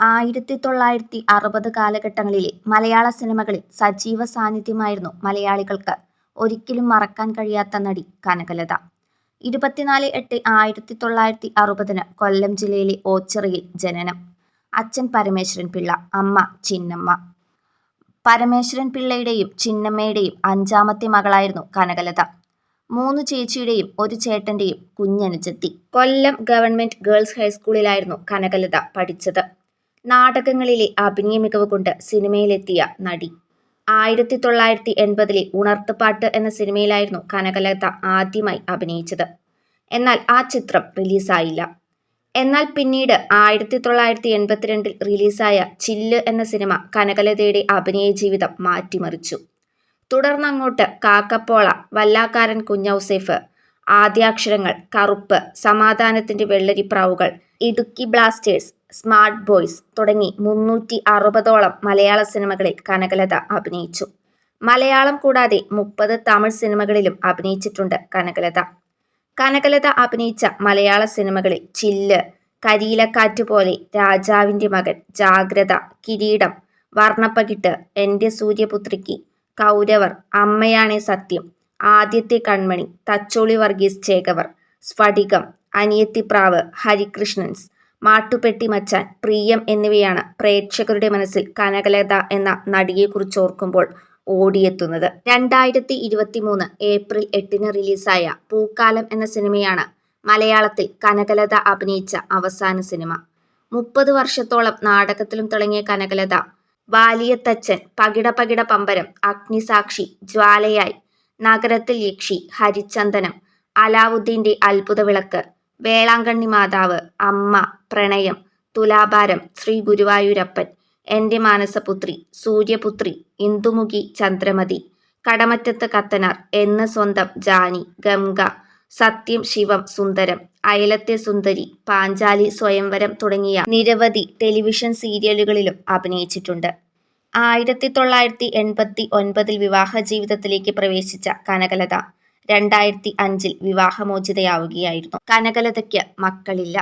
ആയിരത്തി തൊള്ളായിരത്തി അറുപത് കാലഘട്ടങ്ങളിലെ മലയാള സിനിമകളിൽ സജീവ സാന്നിധ്യമായിരുന്നു മലയാളികൾക്ക് ഒരിക്കലും മറക്കാൻ കഴിയാത്ത നടി കനകലത. ഇരുപത്തിനാല് എട്ട് ആയിരത്തി തൊള്ളായിരത്തി അറുപതിന് കൊല്ലം ജില്ലയിലെ ഓച്ചിറയിൽ ജനനം. അച്ഛൻ പരമേശ്വരൻ പിള്ള, അമ്മ ചിന്നമ്മ. പരമേശ്വരൻ പിള്ളയുടെയും ചിന്നമ്മയുടെയും അഞ്ചാമത്തെ മകളായിരുന്നു കനകലത. മൂന്ന് ചേച്ചിയുടെയും ഒരു ചേട്ടന്റെയും കുഞ്ഞനുജത്തി. കൊല്ലം ഗവൺമെന്റ് ഗേൾസ് ഹൈസ്കൂളിലായിരുന്നു കനകലത പഠിച്ചത്. നാടകങ്ങളിലെ അഭിനയ മികവ് കൊണ്ട് സിനിമയിലെത്തിയ നടി. ആയിരത്തി തൊള്ളായിരത്തി എൺപതിലെ ഉണർത്തുപാട്ട് എന്ന സിനിമയിലായിരുന്നു കനകലത ആദ്യമായി അഭിനയിച്ചത്. എന്നാൽ ആ ചിത്രം റിലീസായില്ല. എന്നാൽ പിന്നീട് ആയിരത്തി തൊള്ളായിരത്തി എൺപത്തിരണ്ടിൽ റിലീസായ ചില്ല് എന്ന സിനിമ കനകലതയുടെ അഭിനയ ജീവിതം മാറ്റിമറിച്ചു. തുടർന്നങ്ങോട്ട് കാക്കപ്പോള, വല്ലാക്കാരൻ കുഞ്ഞൗസേപ്പ്, ആദ്യാക്ഷരങ്ങൾ, കറുപ്പ്, സമാധാനത്തിന്റെ വെള്ളരിപ്രാവുകൾ, ഇടുക്കി ബ്ലാസ്റ്റേഴ്സ്, സ്മാർട്ട് ബോയ്സ് തുടങ്ങി മുന്നൂറ്റി അറുപതോളം മലയാള സിനിമകളിൽ കനകലത അഭിനയിച്ചു. മലയാളം കൂടാതെ മുപ്പത് തമിഴ് സിനിമകളിലും അഭിനയിച്ചിട്ടുണ്ട് കനകലത. കനകലത അഭിനയിച്ച മലയാള സിനിമകളിൽ ചില്ല്, കരിയിലക്കാറ്റ് പോലെ, രാജാവിന്റെ മകൻ, ജാഗ്രത, കിരീടം, വർണപ്പകിട്ട്, എന്റെ സൂര്യപുത്രിക്ക്, കൗരവർ, അമ്മയാണേ സത്യം, ആദ്യത്തെ കൺമണി, തച്ചോളി വർഗീസ് ചേകവർ, സ്ഫടികം, അനിയത്തിപ്രാവ്, ഹരികൃഷ്ണൻസ്, മാട്ടുപെട്ടി മച്ചാൻ, പ്രിയം എന്നിവയാണ് പ്രേക്ഷകരുടെ മനസ്സിൽ കനകലത എന്ന നടിയെക്കുറിച്ച് ഓർക്കുമ്പോൾ ഓടിയെത്തുന്നത്. രണ്ടായിരത്തി ഇരുപത്തി മൂന്ന് ഏപ്രിൽ എട്ടിന് റിലീസായ പൂക്കാലം എന്ന സിനിമയാണ് മലയാളത്തിൽ കനകലത അഭിനയിച്ച അവസാന സിനിമ. മുപ്പത് വർഷത്തോളം നാടകത്തിലും തിളങ്ങിയ കനകലത വാലിയത്തച്ഛൻ, പകിട പകിട പമ്പരം, അഗ്നിസാക്ഷി, ജ്വാലയായി, നഗരത്തിൽ യക്ഷി, ഹരിചന്ദനം, അലാവുദ്ദീന്റെ അത്ഭുതവിളക്ക്, വേളാങ്കണ്ണി മാതാവ്, അമ്മ, പ്രണയം, തുലാഭാരം, ശ്രീ ഗുരുവായൂരപ്പൻ, എന്റെ മാനസപുത്രി, സൂര്യപുത്രി, ഇന്ദുമുഖി ചന്ദ്രമതി, കടമറ്റത്ത് കത്തനാർ, എന്ന് സ്വന്തം ജാനി, ഗംഗ, സത്യം ശിവം സുന്ദരം, അയലത്തെ സുന്ദരി, പാഞ്ചാലി സ്വയംവരം തുടങ്ങിയ നിരവധി ടെലിവിഷൻ സീരിയലുകളിലും അഭിനയിച്ചിട്ടുണ്ട്. ആയിരത്തി തൊള്ളായിരത്തി എൺപത്തി ഒൻപതിൽ വിവാഹ ജീവിതത്തിലേക്ക് പ്രവേശിച്ച കനകലത രണ്ടായിരത്തി അഞ്ചിൽ വിവാഹമോചിതയാവുകയായിരുന്നു. കനകലതയ്ക്ക് മക്കളില്ല.